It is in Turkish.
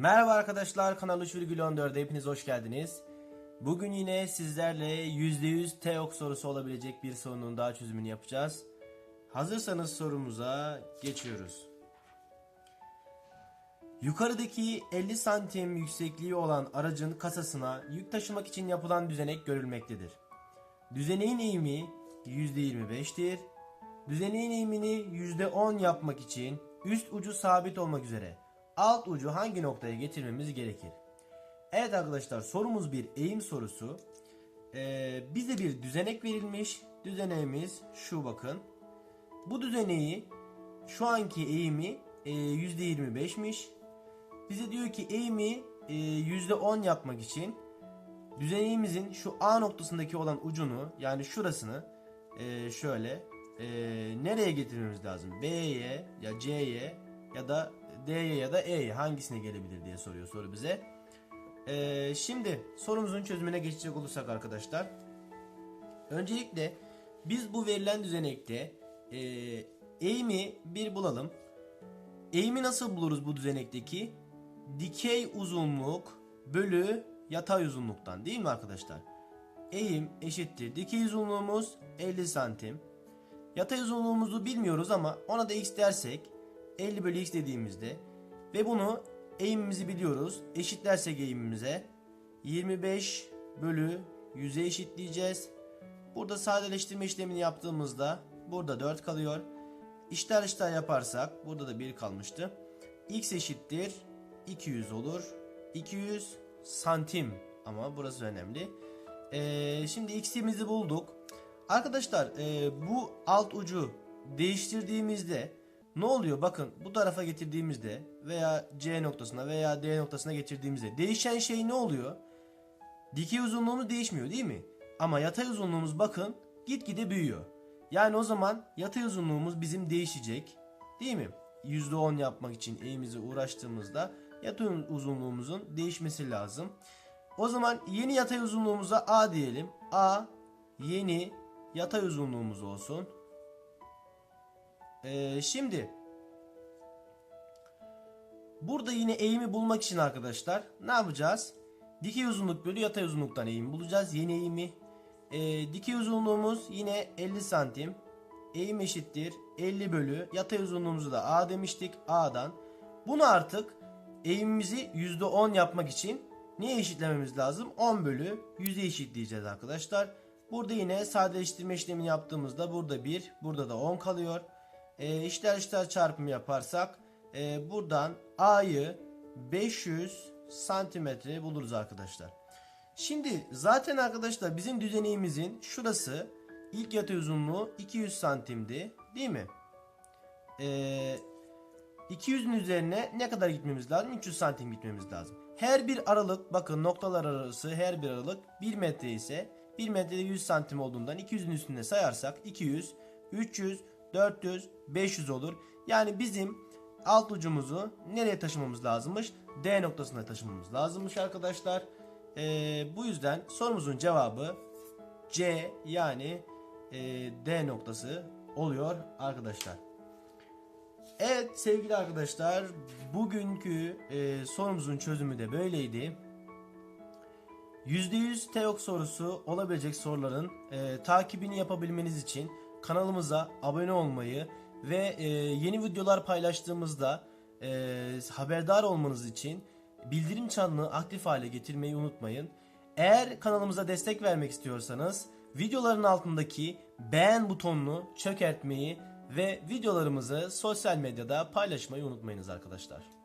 Merhaba arkadaşlar kanal 3,14'e hepiniz hoş geldiniz. Bugün yine sizlerle %100 TEOK sorusu olabilecek bir sorunun daha çözümünü yapacağız. Hazırsanız sorumuza geçiyoruz. Yukarıdaki 50 santim yüksekliği olan aracın kasasına yük taşımak için yapılan düzenek görülmektedir. Düzeneğin eğimi %25'tir. Düzeneğin eğimini %10 yapmak için üst ucu sabit olmak üzere alt ucu hangi noktaya getirmemiz gerekir? Evet arkadaşlar sorumuz bir eğim sorusu. Ee, bize bir düzenek verilmiş. Düzeneğimiz şu bakın. Bu düzeneği şu anki eğimi e, %25'miş. Bize diyor ki eğimi e, %10 yapmak için düzeneğimizin şu A noktasındaki olan ucunu yani şurasını e, şöyle e, nereye getirmemiz lazım? B'ye ya C'ye ya da D'ye ya da E'ye hangisine gelebilir diye soruyor soru bize. E, şimdi sorumuzun çözümüne geçecek olursak arkadaşlar. Öncelikle biz bu verilen düzenekte e, eğimi bir bulalım. Eğimi nasıl buluruz bu düzenekteki? Dikey uzunluk bölü yatay uzunluktan değil mi arkadaşlar? Eğim eşittir. Dikey uzunluğumuz 50 santim. Yatay uzunluğumuzu bilmiyoruz ama ona da x dersek 50 bölü x dediğimizde ve bunu eğimimizi biliyoruz. Eşitlersek eğimimize 25 bölü 100'e eşitleyeceğiz. Burada sadeleştirme işlemini yaptığımızda burada 4 kalıyor. İşler işler yaparsak burada da 1 kalmıştı. x eşittir 200 olur. 200 santim ama burası önemli. Ee, şimdi x'imizi bulduk. Arkadaşlar e, bu alt ucu değiştirdiğimizde ne oluyor? Bakın bu tarafa getirdiğimizde veya C noktasına veya D noktasına getirdiğimizde değişen şey ne oluyor? Dikey uzunluğumuz değişmiyor değil mi? Ama yatay uzunluğumuz bakın gitgide büyüyor. Yani o zaman yatay uzunluğumuz bizim değişecek. Değil mi? %10 yapmak için eğimizi uğraştığımızda yatay uzunluğumuzun değişmesi lazım. O zaman yeni yatay uzunluğumuza A diyelim. A yeni yatay uzunluğumuz olsun. Ee, şimdi burada yine eğimi bulmak için arkadaşlar ne yapacağız? Dikey uzunluk bölü yatay uzunluktan eğim bulacağız. Yeni eğimi. Ee, dikey uzunluğumuz yine 50 santim. Eğim eşittir 50 bölü yatay uzunluğumuzu da A demiştik. A'dan. Bunu artık eğimimizi %10 yapmak için neye eşitlememiz lazım? 10 bölü 100'e eşitleyeceğiz arkadaşlar. Burada yine sadeleştirme işlemini yaptığımızda burada 1, burada da 10 kalıyor. E, işler işler çarpımı yaparsak e, buradan A'yı 500 santimetre buluruz arkadaşlar. Şimdi zaten arkadaşlar bizim düzeneğimizin şurası ilk yatay uzunluğu 200 santimdi değil mi? Ee, 200'ün üzerine ne kadar gitmemiz lazım? 300 santim gitmemiz lazım. Her bir aralık bakın noktalar arası her bir aralık 1 metre ise 1 metrede 100 santim olduğundan 200'ün üstünde sayarsak 200, 300, 400, 500 olur. Yani bizim alt ucumuzu nereye taşımamız lazımmış? D noktasına taşımamız lazımmış arkadaşlar. Ee, bu yüzden sorumuzun cevabı C yani e, D noktası oluyor arkadaşlar. Evet sevgili arkadaşlar bugünkü e, sorumuzun çözümü de böyleydi. %100 TEOK sorusu olabilecek soruların e, takibini yapabilmeniz için kanalımıza abone olmayı ve e, yeni videolar paylaştığımızda e, haberdar olmanız için bildirim çanını aktif hale getirmeyi unutmayın. Eğer kanalımıza destek vermek istiyorsanız videoların altındaki beğen butonunu çökertmeyi ve videolarımızı sosyal medyada paylaşmayı unutmayınız arkadaşlar.